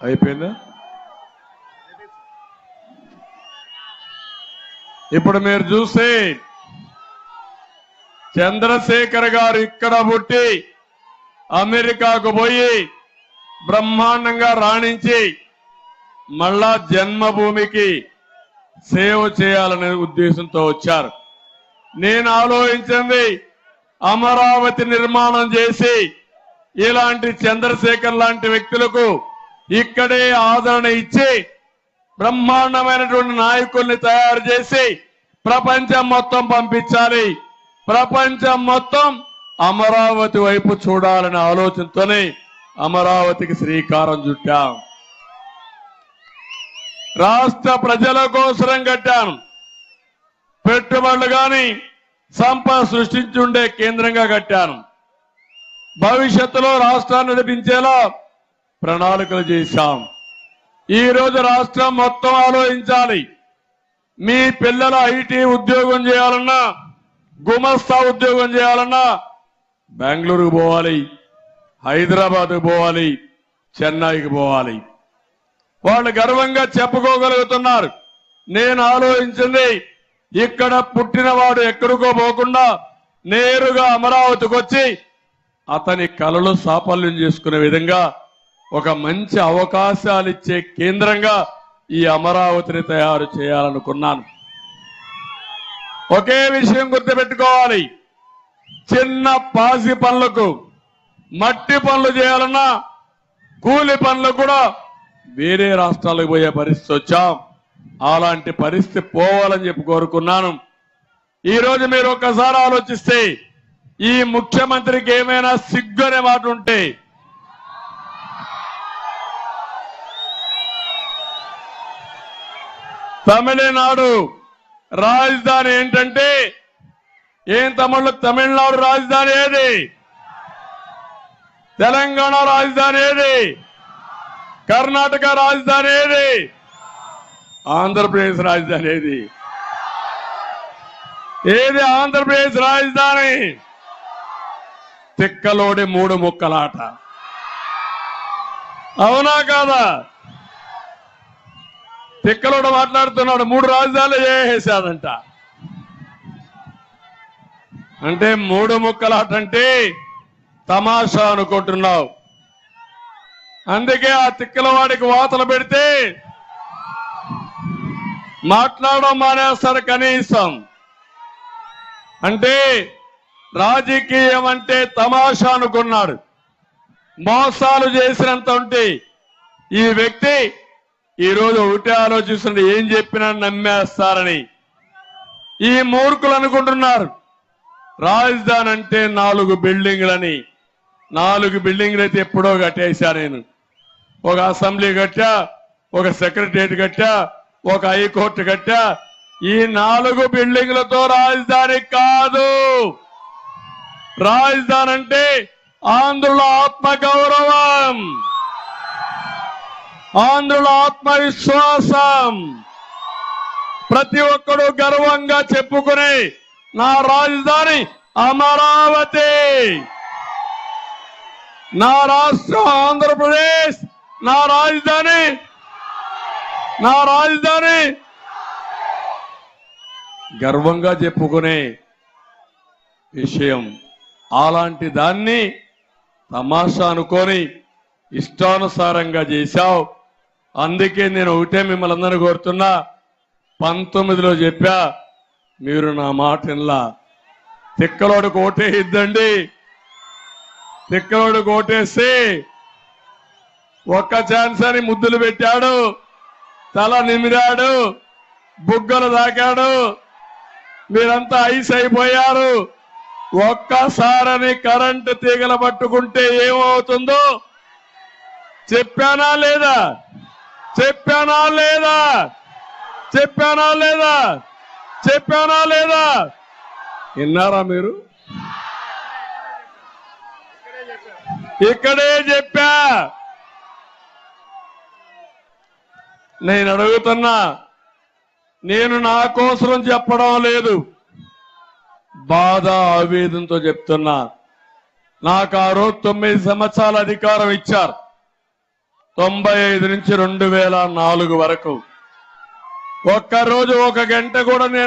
అయిపోయిందా? ఇప్పుడు మీరు చూస్తే చంద్రశేఖర్ గారు ఇక్కడ పుట్టి అమెరికాకు పోయి బ్రహ్మాండంగా రాణించి మళ్ళా జన్మభూమికి సేవ చేయాలనే ఉద్దేశంతో వచ్చారు. నేను ఆలోచించింది అమరావతి నిర్మాణం చేసి ఇలాంటి చంద్రశేఖర్ లాంటి వ్యక్తులకు ఇక్కడే ఆదరణ ఇచ్చి బ్రహ్మాండమైనటువంటి నాయకుల్ని తయారు చేసి ప్రపంచం మొత్తం పంపించాలి. ప్రపంచం మొత్తం అమరావతి వైపు చూడాలనే ఆలోచనతోనే అమరావతికి శ్రీకారం చుట్టాం. రాష్ట్ర ప్రజల కోసరం కట్టాను పెట్టుబడులు గాని సంపద సృష్టించుండే కేంద్రంగా కట్టాను. భవిష్యత్తులో రాష్ట్రాన్ని నడిపించేలా ప్రణాళికలు చేశాం. ఈ రోజు రాష్ట్రం మొత్తం ఆలోచించాలి. మీ పిల్లల ఐటీ ఉద్యోగం చేయాలన్నా గుమస్తా ఉద్యోగం చేయాలన్నా బెంగళూరుకు పోవాలి హైదరాబాద్కు పోవాలి చెన్నైకి పోవాలి. వాళ్ళు గర్వంగా చెప్పుకోగలుగుతున్నారు. నేను ఆలోచించింది ఇక్కడ పుట్టినవాడు ఎక్కడికో పోకుండా నేరుగా అమరావతికి వచ్చి అతని కలలు సాఫల్యం చేసుకునే విధంగా ఒక మంచి అవకాశాలు ఇచ్చే కేంద్రంగా ఈ అమరావతిని తయారు చేయాలనుకున్నాను. ఒకే విషయం గుర్తుపెట్టుకోవాలి. చిన్న పాసి పనులకు మట్టి పనులు చేయాలన్నా కూలి పనులు కూడా వేరే రాష్ట్రాలకు పోయే పరిస్థితి వచ్చాం. అలాంటి పరిస్థితి పోవాలని చెప్పి కోరుకున్నాను. ఈరోజు మీరు ఒక్కసారి ఆలోచిస్తే ఈ ముఖ్యమంత్రికి ఏమైనా సిగ్గు అనే మాట ఉంటే తమిళనాడు రాజధాని ఏంటంటే? ఏం తమిళ తమిళనాడు రాజధాని ఏది? తెలంగాణ రాజధాని ఏది? కర్ణాటక రాజధాని ఏది? ఆంధ్రప్రదేశ్ రాజధాని ఏది? ఏది ఆంధ్రప్రదేశ్ రాజధాని? తిక్కలోడి మూడు ముక్కలాట. అవునా కాదా? తిక్కలోడ మాట్లాడుతున్నాడు మూడు రాజధానులు చేసేసాడంట. అంటే మూడు ముక్కలు అంటే తమాషా అనుకుంటున్నావు. అందుకే ఆ తిక్కల వాడికి వాతలు పెడితే మాట్లాడడం మానేస్తారు కనీసం. అంటే రాజకీయం అంటే తమాషా అనుకున్నాడు. మోసాలు చేసినంత ఉంటే ఈ వ్యక్తి ఈ రోజు ఒకటే ఆలోచిస్తుంటే ఏం చెప్పినా నమ్మేస్తారని. ఈ మూర్ఖులు అనుకుంటున్నారు రాజధాని అంటే నాలుగు బిల్డింగ్లని. నాలుగు బిల్డింగ్లు అయితే ఎప్పుడో కట్టేశా నేను. ఒక అసెంబ్లీ కట్టా ఒక సెక్రటరియట్ కట్టా ఒక హైకోర్టు కట్టా. ఈ నాలుగు బిల్డింగ్లతో రాజధాని కాదు. రాజధాని అంటే ఆంధ్రుల ఆత్మ గౌరవం ఆంధ్రుల ఆత్మవిశ్వాసం. ప్రతి ఒక్కడు గర్వంగా చెప్పుకునే నా రాజధాని అమరావతి. నా రాష్ట్రం ఆంధ్రప్రదేశ్. నా రాజధాని. నా రాజధాని. గర్వంగా చెప్పుకునే విషయం అలాంటి దాన్ని తమాషా అనుకొని ఇష్టానుసారంగా చేశావు. అందుకే నేను ఒకటే మిమ్మల్ని అందరూ కోరుతున్నా పంతొమ్మిదిలో చెప్పా మీరు నా మాట వినలా తిక్కలోడికి ఓటే ఇద్దండి తిక్కలోడికి ఓటేసి ఒక్క ఛాన్స్ అని ముద్దులు పెట్టాడు తల నిమిరాడు బుగ్గలు దాకాడు మీరంతా ఐస్ అయిపోయారు. ఒక్కసారని కరెంటు తీగల పట్టుకుంటే ఏమవుతుందో చెప్పానా లేదా? చెప్పానా లేదా? చెప్పానా లేదా? చెప్పానా లేదా? విన్నారా మీరు? ఇక్కడే చెప్పా. నేను అడుగుతున్నా నేను నా కోసం చెప్పడం లేదు. బాధ ఆవేదనతో చెప్తున్నా. నాకు ఆ రోజు తొమ్మిది సంవత్సరాల అధికారం ఇచ్చారు. తొంభై ఐదు నుంచి రెండు వేల నాలుగు వరకు. ఒక్కరోజు ఒక గంట కూడా నేను